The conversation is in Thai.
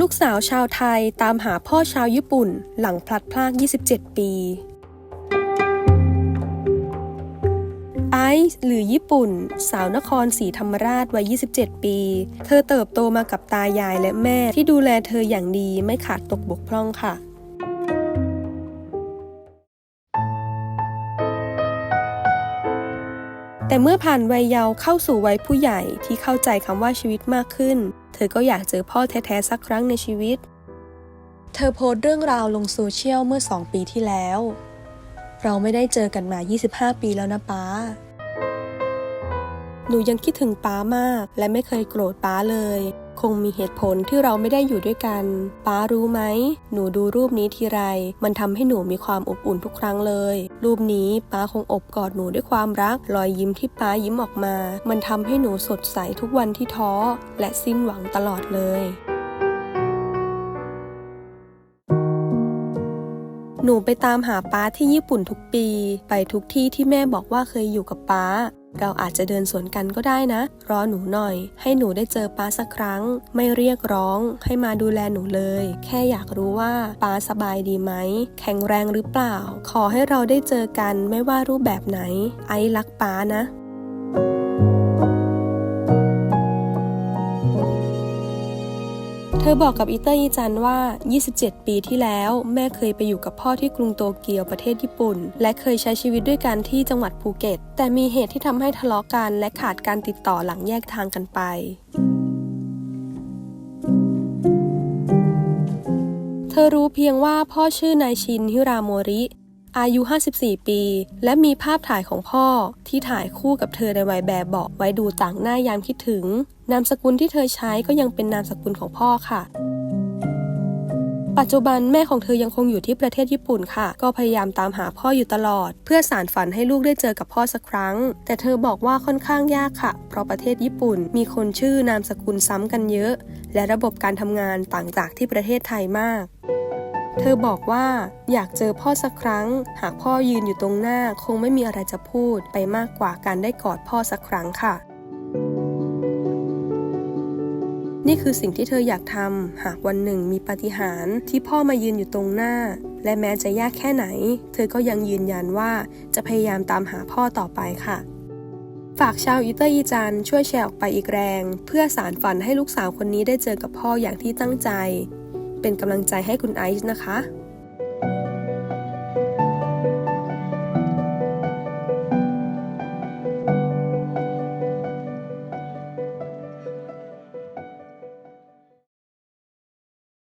ลูกสาวชาวไทยตามหาพ่อชาวญี่ปุ่น หลังพลัดพราก 27 ปี ไอซ์หรือญี่ปุ่น สาวนครศรีธรรมราชวัย 27 ปี เธอเติบโตมากับตายายและแม่ที่ดูแลเธออย่างดีไม่ขาดตกบกพร่องค่ะแต่เมื่อผ่านวัยเยาว์เข้าสู่วัยผู้ใหญ่ที่เข้าใจคำว่าชีวิตมากขึ้น อก็อยากเจอพ่อแท้ๆสักครั้งในชีวิต เธอโพสต์เรื่องราวลงโซเชียลเมื่อ 2 ปีที่แล้ว เราไม่ได้เจอกันมา 25 ปีแล้วนะป้า หนูยังคิดถึงป้ามากและไม่เคยโกรธป้าเลย คงมีเหตุผลที่เราไม่ได้อยู่ด้วยกัน ป้ารู้ไหม หนูดูรูปนี้ทีไร มันทำให้หนูมีความอบอุ่นทุกครั้งเลย รูปนี้ป้าคงอบกอดหนูด้วยความรัก รอยยิ้มที่ป้ายิ้มออกมา มันทำให้หนูสดใสทุกวันที่ท้อ และสิ้นหวังตลอดเลย หนูไปตามหาป้าที่ญี่ปุ่นทุกปี ไปทุกที่ที่แม่บอกว่าเคยอยู่กับป้า เราอาจจะเดินสวนกันก็ได้นะ รอหนูหน่อย ให้หนูได้เจอป้าสักครั้ง ไม่เรียกร้อง ให้มาดูแลหนูเลย แค่อยากรู้ว่าป้าสบายดีไหม แข็งแรงหรือเปล่า ขอให้เราได้เจอกันไม่ว่ารูปแบบไหน ไอ้รักป้านะ เธอบอกกับอีเตอร์อีจันว่า 27 ปีที่แล้วแม่เคยไปอยู่กับพ่อที่กรุงโตเกียวประเทศญี่ปุ่น และเคยใช้ชีวิตด้วยกันที่จังหวัดภูเก็ต แต่มีเหตุที่ทำให้ทะเลาะกันและขาดการติดต่อหลังแยกทางกันไปเธอรู้เพียงว่าพ่อชื่อนายชินฮิราโมริ อายุ 54 ปี และมีภาพถ่ายของพ่อที่ถ่ายคู่กับเธอในวัยแบบเบาะไว้ดูต่างหน้ายามคิดถึง นามสกุลที่เธอใช้ก็ยังเป็นนามสกุลของพ่อค่ะปัจจุบันแม่ของเธอยังคงอยู่ที่ประเทศญี่ปุ่นค่ะ ก็พยายามตามหาพ่ออยู่ตลอด เพื่อสารฝันให้ลูกได้เจอกับพ่อสักครั้ง แต่เธอบอกว่าค่อนข้างยากค่ะ เพราะประเทศญี่ปุ่นมีคนชื่อนามสกุลซ้ำกันเยอะ และระบบการทำงานต่างจากที่ประเทศไทยมาก เธอบอกว่าอยากเจอพ่อสักครั้ง หากพ่อยืนอยู่ตรงหน้าคงไม่มีอะไรจะพูดไปมากกว่าการได้กอดพ่อสักครั้งค่ะ นี่คือสิ่งที่เธออยากทำหากวันหนึ่งมีปาฏิหาริย์ที่พ่อมายืนอยู่ตรงหน้า และแม้จะยากแค่ไหน เธอก็ยังยืนยันว่าจะพยายามตามหาพ่อต่อไปค่ะฝากชาวอีเตอร์อีจันช่วยแชร์ออกไปอีกแรง เพื่อสารฝันให้ลูกสาวคนนี้ได้เจอกับพ่ออย่างที่ตั้งใจ เป็นกำลังใจให้คุณไอซ์นะคะ